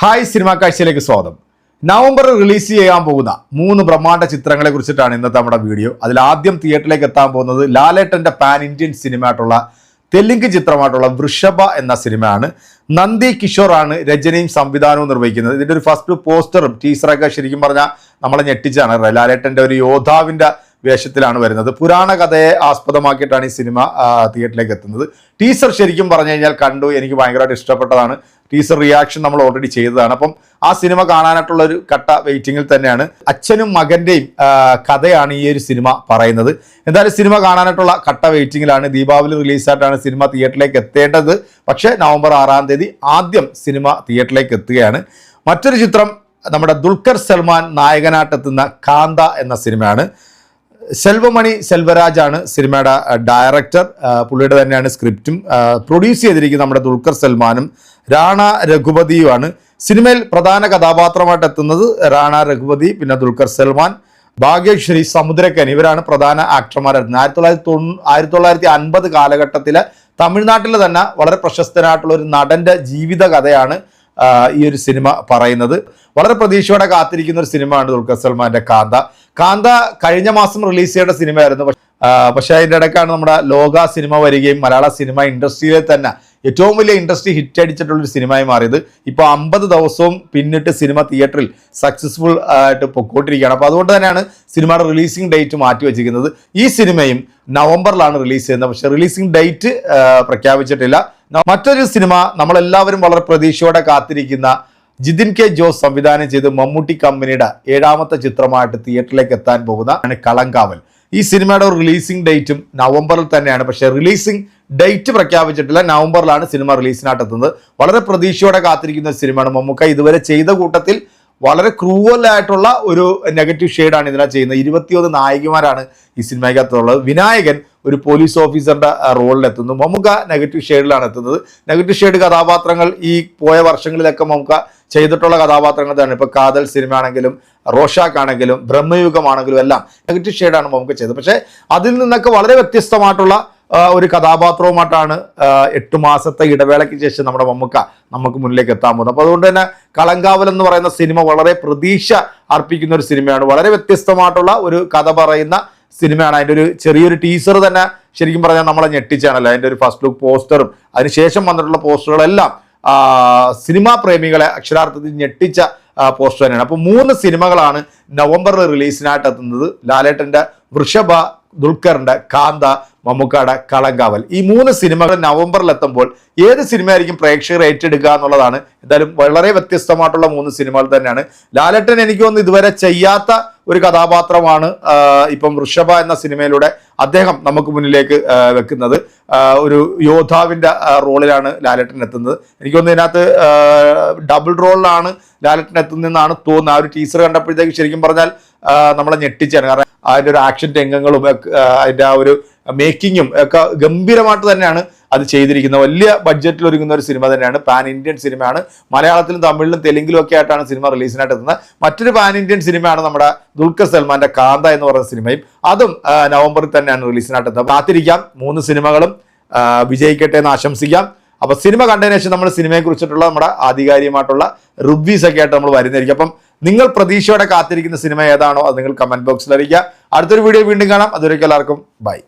Hi cinema കാഴ്ചയിലേക്ക് സ്വാഗതം. നവംബറിൽ release ചെയ്യാൻ പോകുന്ന മൂന്ന് ബ്രഹ്മാണ്ഡ ചിത്രങ്ങളെ കുറിച്ചിട്ടാണ് ഇന്നത്തെ നമ്മുടെ വീഡിയോ. അതിൽ ആദ്യം തിയേറ്ററിലേക്ക് എത്താൻ പോകുന്നത് ലാലേട്ടന്റെ പാൻ ഇന്ത്യൻ സിനിമയായിട്ടുള്ള തെലുങ്ക് ചിത്രമായിട്ടുള്ള വൃഷഭ എന്ന സിനിമയാണ്. നന്ദി കിഷോറാണ് രചനയും സംവിധാനവും നിർവഹിക്കുന്നത്. ഇതിന്റെ ഒരു ഫസ്റ്റ് പോസ്റ്ററും ടീസറൊക്കെ ശരിക്കും പറഞ്ഞാൽ നമ്മളെ ഞെട്ടിച്ചാണ്. ലാലേട്ടന്റെ ഒരു യോദ്ധാവിന്റെ വേഷത്തിലാണ് വരുന്നത്. പുരാണ കഥയെ ആസ്പദമാക്കിയിട്ടാണ് ഈ സിനിമ തിയേറ്ററിലേക്ക് എത്തുന്നത്. ടീസർ ശരിക്കും പറഞ്ഞു കഴിഞ്ഞാൽ കണ്ടു എനിക്ക് ഭയങ്കരമായിട്ട് ഇഷ്ടപ്പെട്ടതാണ്. ടീസർ റിയാക്ഷൻ നമ്മൾ ഓൾറെഡി ചെയ്തതാണ്. അപ്പം ആ സിനിമ കാണാനായിട്ടുള്ള ഒരു കട്ട വെയിറ്റിങ്ങിൽ തന്നെയാണ് അച്ഛനും മകന്റെയും കഥയാണ് ഈ ഒരു സിനിമ പറയുന്നത്. എന്തായാലും സിനിമ കാണാനായിട്ടുള്ള കട്ട വെയിറ്റിങ്ങിലാണ് ദീപാവലി റിലീസായിട്ടാണ് സിനിമ തിയേറ്ററിലേക്ക് എത്തേണ്ടത്. പക്ഷേ നവംബർ ആറാം തീയതി ആദ്യം സിനിമ തിയേറ്ററിലേക്ക് എത്തുകയാണ്. മറ്റൊരു ചിത്രം നമ്മുടെ ദുൽഖർ സൽമാൻ നായകനായിട്ടെത്തുന്ന കാന്ത എന്ന സിനിമയാണ് സെൽവമണി സെൽവരാജാണ് സിനിമയുടെ അഹ്, ഡയറക്ടർ. പുള്ളിയുടെ തന്നെയാണ് സ്ക്രിപ്റ്റും. പ്രൊഡ്യൂസ് ചെയ്തിരിക്കുന്നത് നമ്മുടെ ദുൽഖർ സൽമാനും റാണ രഘുപതിയുമാണ്. സിനിമയിൽ പ്രധാന കഥാപാത്രമായിട്ട് എത്തുന്നത് റാണ രഘുപതി പിന്നെ ദുൽഖർ സൽമാൻ ഭാഗ്യശ്രീ സമുദ്രക്കൻ. ഇവരാണ് പ്രധാന ആക്ടർമാരായിരുന്നത് ആയിരത്തി തൊള്ളായിരത്തി തൊണ്ണൂ ആയിരത്തി തൊള്ളായിരത്തി അൻപത് കാലഘട്ടത്തിലെ തമിഴ്നാട്ടിലെ തന്നെ വളരെ പ്രശസ്തനായിട്ടുള്ള ഒരു നടന്റെ ജീവിത കഥയാണ് ഈ ഒരു സിനിമ പറയുന്നത്. വളരെ പ്രതീക്ഷയോടെ കാത്തിരിക്കുന്ന ഒരു സിനിമയാണ് ദുൽഖർ സൽമാന്റെ കാന്ത. കാന്ത കഴിഞ്ഞ മാസം റിലീസ് ചെയ്ത സിനിമയായിരുന്നു. പക്ഷെ അതിന്റെ ഇടയ്ക്കാണ് നമ്മുടെ ലോക സിനിമ വരികയും മലയാള സിനിമ ഇൻഡസ്ട്രിയിലെ തന്നെ ഏറ്റവും വലിയ ഇൻഡസ്ട്രി ഹിറ്റ് അടിച്ചിട്ടുള്ള ഒരു സിനിമയായി മാറിയത്. ഇപ്പോൾ അമ്പത് ദിവസവും പിന്നിട്ട് സിനിമ തിയേറ്ററിൽ സക്സസ്ഫുൾ ആയിട്ട് പൊക്കോട്ടിരിക്കുകയാണ് അപ്പോൾ അതുകൊണ്ട് തന്നെയാണ് സിനിമയുടെ റിലീസിംഗ് ഡേറ്റ് മാറ്റി വെച്ചിരിക്കുന്നത്. ഈ സിനിമയും നവംബറിലാണ് റിലീസ് ചെയ്യുന്നത്. പക്ഷേ റിലീസിംഗ് ഡേറ്റ് പ്രഖ്യാപിച്ചിട്ടില്ല. മറ്റൊരു സിനിമ നമ്മളെല്ലാവരും വളരെ പ്രതീക്ഷയോടെ കാത്തിരിക്കുന്ന ജിതിൻ കെ ജോസ് സംവിധാനം ചെയ്ത് മമ്മൂട്ടി കമ്പനിയുടെ ഏഴാമത്തെ ചിത്രമായിട്ട് തിയേറ്ററിലേക്ക് എത്താൻ പോകുന്ന കളങ്കാവൽ. ഈ സിനിമയുടെ റിലീസിംഗ് ഡേറ്റും നവംബറിൽ തന്നെയാണ്. പക്ഷേ റിലീസിംഗ് ഡേറ്റ് പ്രഖ്യാപിച്ചിട്ടില്ല. നവംബറിലാണ് സിനിമ റിലീസിനായിട്ട് എത്തുന്നത്. വളരെ പ്രതീക്ഷയോടെ കാത്തിരിക്കുന്ന സിനിമയാണ് മമ്മൂക്ക. ഇതുവരെ ചെയ്ത കൂട്ടത്തിൽ വളരെ ക്രൂവലായിട്ടുള്ള ഒരു നെഗറ്റീവ് ഷെയ്ഡാണ് ഇതിനകത്ത് ചെയ്യുന്നത്. ഇരുപത്തിയൊന്ന് നായികമാരാണ് ഈ സിനിമയ്ക്കകത്തുള്ളത്. വിനായകൻ ഒരു പോലീസ് ഓഫീസറുടെ റോളിലെത്തുന്നു മമുക്ക നെഗറ്റീവ് ഷെയ്ഡിലാണ് എത്തുന്നത്. നെഗറ്റീവ് ഷെയ്ഡ് കഥാപാത്രങ്ങൾ ഈ പോയ വർഷങ്ങളിലൊക്കെ മമുക്ക ചെയ്തിട്ടുള്ള കഥാപാത്രങ്ങൾ തന്നെ ഇപ്പോൾ കാതൽ സിനിമ ആണെങ്കിലും റോഷാക്ക് ആണെങ്കിലും ബ്രഹ്മയുഗമാണെങ്കിലും എല്ലാം നെഗറ്റീവ് ഷെയ്ഡാണ് മമുക്ക ചെയ്തത്. പക്ഷേ അതിൽ നിന്നൊക്കെ വളരെ വ്യത്യസ്തമായിട്ടുള്ള ഒരു കഥാപാത്രവുമായിട്ടാണ് എട്ട് മാസത്തെ ഇടവേളയ്ക്ക് ശേഷം നമ്മുടെ മമ്മൂക്ക നമുക്ക് മുന്നിലേക്ക് എത്താൻ പോകുന്നത്. അപ്പോൾ അതുകൊണ്ട് തന്നെ കളങ്കാവൽ എന്ന് പറയുന്ന സിനിമ വളരെ പ്രതീക്ഷ അർപ്പിക്കുന്ന ഒരു സിനിമയാണ്. വളരെ വ്യത്യസ്തമായിട്ടുള്ള ഒരു കഥ പറയുന്ന സിനിമയാണ്. അതിന്റെ ഒരു ചെറിയൊരു ടീസർ തന്നെ ശരിക്കും പറഞ്ഞാൽ നമ്മളെ ഞെട്ടിച്ചാണല്ലോ. അതിന്റെ ഒരു ഫസ്റ്റ് ലുക്ക് പോസ്റ്ററും അതിനുശേഷം വന്നിട്ടുള്ള പോസ്റ്ററുകളെല്ലാം സിനിമാ പ്രേമികളെ അക്ഷരാർത്ഥത്തിൽ ഞെട്ടിച്ച പോസ്റ്റർ തന്നെയാണ്. അപ്പോൾ മൂന്ന് സിനിമകളാണ് നവംബറിൽ റിലീസിനായിട്ട് എത്തുന്നത് ലാലേട്ടന്റെ വൃഷഭ ദുൽഖറിന്റെ കാന്ത മമ്മൂക്കാട് കളങ്കാവൽ. ഈ മൂന്ന് സിനിമകൾ നവംബറിൽ എത്തുമ്പോൾ ഏത് സിനിമയായിരിക്കും പ്രേക്ഷകർ ഏറ്റെടുക്കുക എന്നുള്ളതാണ്. എന്തായാലും വളരെ വ്യത്യസ്തമായിട്ടുള്ള മൂന്ന് സിനിമകൾ തന്നെയാണ്. ലാലേട്ടൻ എനിക്ക് തോന്നുന്നു ഇതുവരെ ചെയ്യാത്ത ഒരു കഥാപാത്രമാണ് ഇപ്പം ഋഷഭ എന്ന സിനിമയിലൂടെ അദ്ദേഹം നമുക്ക് മുന്നിലേക്ക് വെക്കുന്നത്. ഒരു യോദ്ധാവിന്റെ റോളിലാണ് ലാലട്ടൻ എത്തുന്നത്. എനിക്ക് ഇതിനകത്ത് ഡബിൾ റോളിലാണ് ലാലട്ടൻ എത്തുന്നതെന്നാണ് തോന്നുന്നത്. ആ ഒരു ടീച്ചർ കണ്ടപ്പോഴത്തേക്ക് ശരിക്കും പറഞ്ഞാൽ നമ്മളെ ഞെട്ടിച്ചാണ്. കാരണം അതിന്റെ ഒരു ആക്ഷൻ രംഗങ്ങളും അതിന്റെ ആ ഒരു മേക്കിങ്ങും ഒക്കെ ഗംഭീരമായിട്ട് തന്നെയാണ് അത് ചെയ്തിരിക്കുന്നത്. വലിയ ബഡ്ജറ്റിൽ ഒരുങ്ങുന്ന ഒരു സിനിമ തന്നെയാണ് പാൻ ഇന്ത്യൻ സിനിമയാണ് മലയാളത്തിലും തമിഴിലും തെലുങ്കിലും ഒക്കെ ആയിട്ടാണ് സിനിമ റിലീസിനായിട്ട് എത്തുന്നത്. മറ്റൊരു പാൻ ഇന്ത്യൻ സിനിമയാണ് നമ്മുടെ ദുൽഖർ സൽമാന്റെ കാന്ത എന്ന് പറയുന്ന സിനിമയും അതും നവംബറിൽ തന്നെയാണ് റിലീസിനായിട്ട് എത്തുന്നത്. കാത്തിരിക്കാം. മൂന്ന് സിനിമകളും വിജയിക്കട്ടെ എന്ന് ആശംസിക്കാം. അപ്പൊ സിനിമ കണ്ടതിന് ശേഷം നമ്മൾ സിനിമയെ കുറിച്ചിട്ടുള്ള നമ്മുടെ ആധികാരികമായിട്ടുള്ള റിവ്യൂസ് ഒക്കെ ആയിട്ട് നമ്മൾ വരുന്നതായിരിക്കും. അപ്പം നിങ്ങൾ പ്രതീക്ഷയോടെ കാത്തിരിക്കുന്ന സിനിമ ഏതാണോ അത് നിങ്ങൾ കമന്റ് ബോക്സിൽ അറിയിക്കുക. അടുത്തൊരു വീഡിയോ വീണ്ടും കാണാം. അതുവരേക്കും എല്ലാവർക്കും ബൈ